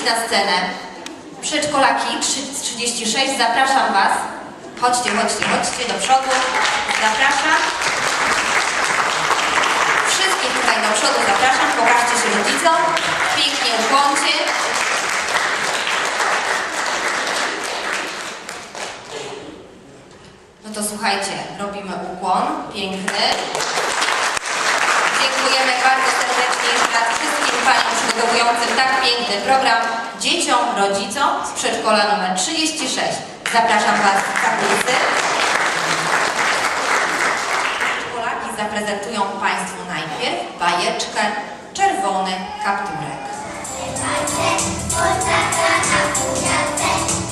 wyjść na scenę. Przedszkolaki 3 36, zapraszam Was. Chodźcie, chodźcie, chodźcie do przodu. Zapraszam. Wszystkich tutaj do przodu zapraszam. Pokażcie się rodzicom. Pięknie ukłoncie. No to słuchajcie, robimy ukłon piękny. Przygotowującym tak piękny program dzieciom, rodzicom z przedszkola numer 36. Zapraszam Was za kulisy. Polaki zaprezentują Państwu najpierw bajeczkę Czerwony kapturek. Nikt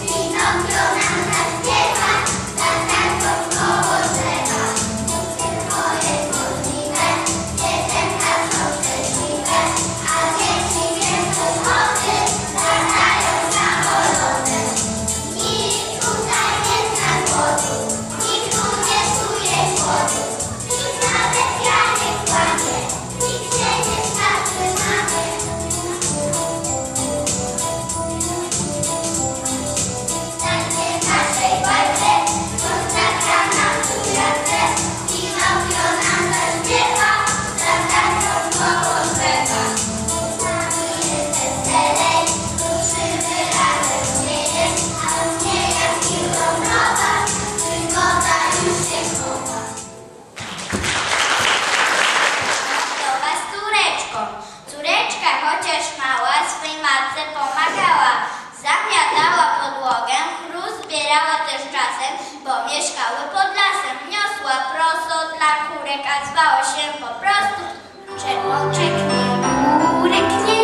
a zwało się po prostu Czerwoczek nie kurek nie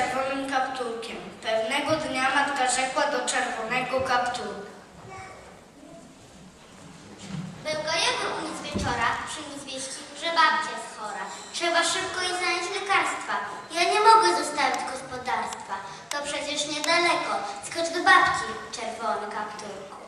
czerwonym kapturkiem. Pewnego dnia matka rzekła do czerwonego kapturka. Był gajowy u nic wieczora, przyniósł wieści, że babcia jest chora. Trzeba szybko jej znaleźć lekarstwa. Ja nie mogę zostawić gospodarstwa. To przecież niedaleko. Skocz do babci, czerwony kapturku.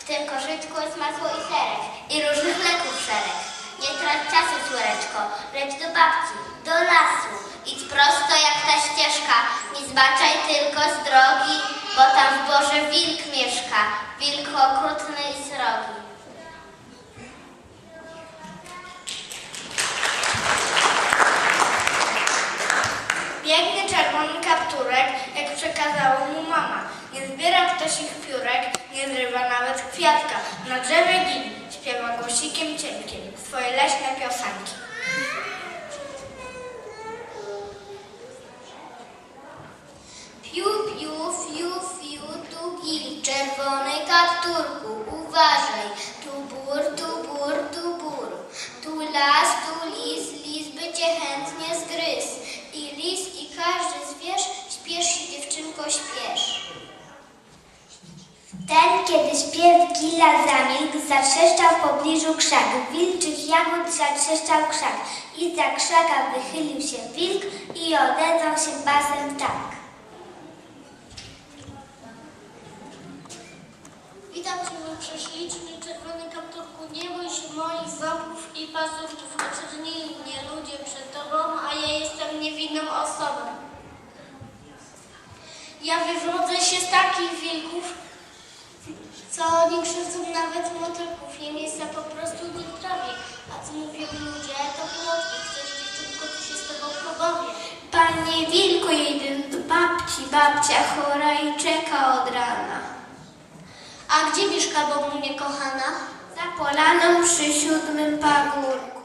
W tym koszyczku jest masło i serek i różnych leków szereg. Nie trać czasu, córeczko, leć do babci, do lasu. Idź prosto jak ta ścieżka, nie zbaczaj tylko z drogi, bo tam w Boże wilk mieszka, wilk okrutny i srogi. Kapturku, uważaj, tu bur, tu bur, tu bur, tu las, tu lis, lis by cię chętnie zgryzł, i lis, i każdy zwierz, śpiesz się dziewczynko, śpiesz. Ten, kiedy śpiew gila zamilkł, zatrzeszczał w pobliżu krzak. Wilczych jagód zatrzeszczał krzak. I za krzaka wychylił się wilk i odezwał się basem tak. Witam Cię, mój prześliczny czerwony kapturku. Nie bój się moich zębów i pazurów. Oczernili mnie ludzie przed Tobą, a ja jestem niewinną osobą. Ja wywodzę się z takich wilków, co nie krzywdzą nawet motylków. Nie miejsca po prostu nie trawię. A co mówią ludzie, to plotki. Chcesz dziewczynko, to się z Tobą pobawię. Panie wilku, jedę do babci, babcia chora i czeka od rana. A gdzie mieszka Bogu niekochana? Za polaną przy siódmym pagórku.